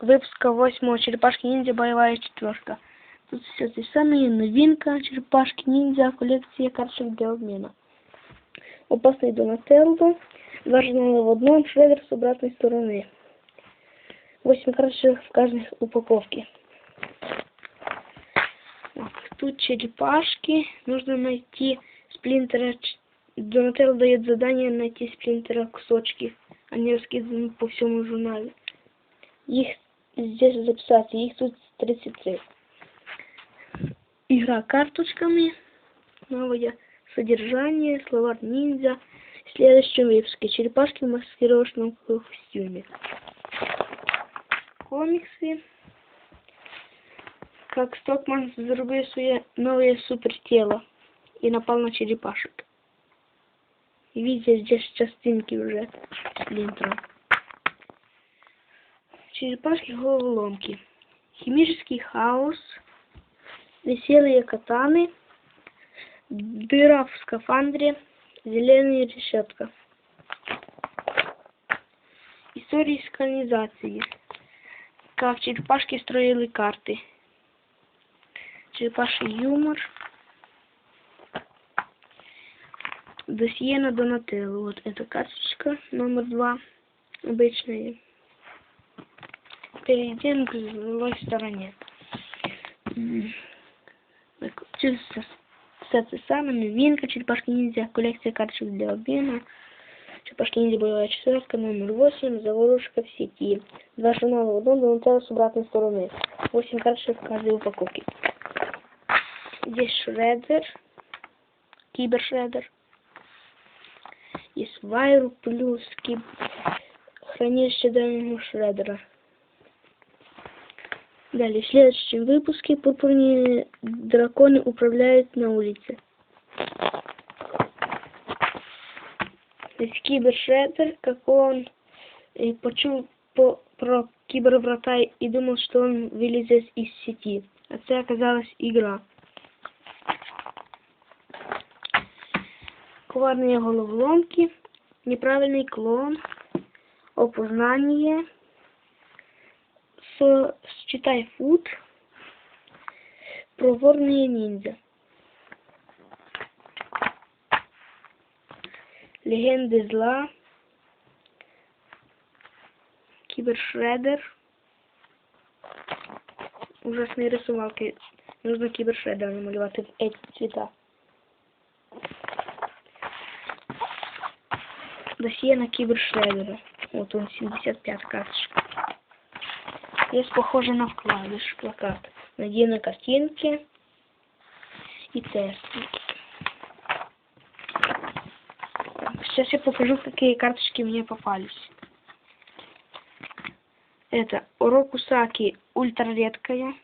выпуска 8 Черепашки ниндзя боевая четверка. Тут все те самые новинка Черепашки ниндзя коллекция карточек для обмена. Опасный Донателло, два журнала в одном, шредер с обратной стороны. 8 карточек в каждой упаковке. Тут черепашки. Нужно найти сплинтера. Донателло дает задание найти сплинтера кусочки. Они раскиданы по всему журнале. Их здесь записать. Их тут 33. Игра карточками. Новое содержание. Словарь ниндзя. В следующем выпуске. Черепашки в маскировочном костюме. Комиксы. Как Стокман зробив своє нове супертело и напал на черепашек. Видите, здесь частинки уже сплинтера. Черепашки головоломки. Химический хаос. Веселые катаны. Дыра в скафандре. Зеленая решетка. История из канализации. Как черепашки строили карты. Черепаший юмор. Досье на Донателло. Вот эта карточка номер два. Обычная. Перейдем к злой стороне. Все, все це саме. Черепашки ниндзя. Коллекция карточек для обмена. Черепашки ниндзя боевая четверка номер 8. Заворушка в сети. Два журнала в одном. Донателло с обратной стороны. 8 карточек в каждой упаковке. Здесь шредер, кибершредер. Есть вайру плюс киб... хранилище древнего шредера Далее, в следующем выпуске пурпурные драконы управляют на улице. То есть кибершредер, как он э, почул по, про киберврата и думал, что он вылезет из сети. А это оказалась игра. Коварные головоломки, неправильный клон, опознание, с, считай фут, проворные ниндзя. Легенды зла, кибершредер, ужасные рисувалки. Нужно кибершредер намалювати в эти цвета. Досье на кибершредера. Вот он, 75 карточка. Есть похоже на вкладыш, плакат. Найди на картинке и тест. Сейчас я покажу, какие карточки мне попались. Это Рокусаки ультра редкая.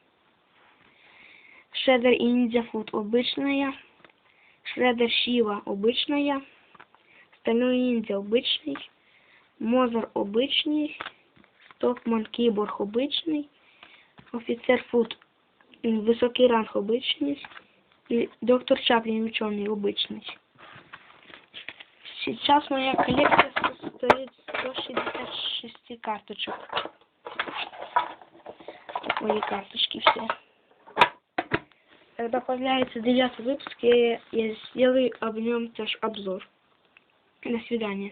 Шредер и Ниндзя обычная. Шредер Шива обычная. Стальной ниндзя обычный. Мозер обычный. Стокман Кіборг обычный. Офицер Фуд м, высокий ранг обычный. И доктор Чаплин ученый обычный. Сейчас моя коллекция состоит из 166 карточек. Мои карточки все. Когда появляется девятый выпуск, я, я сделаю об нем тоже обзор. До свидания.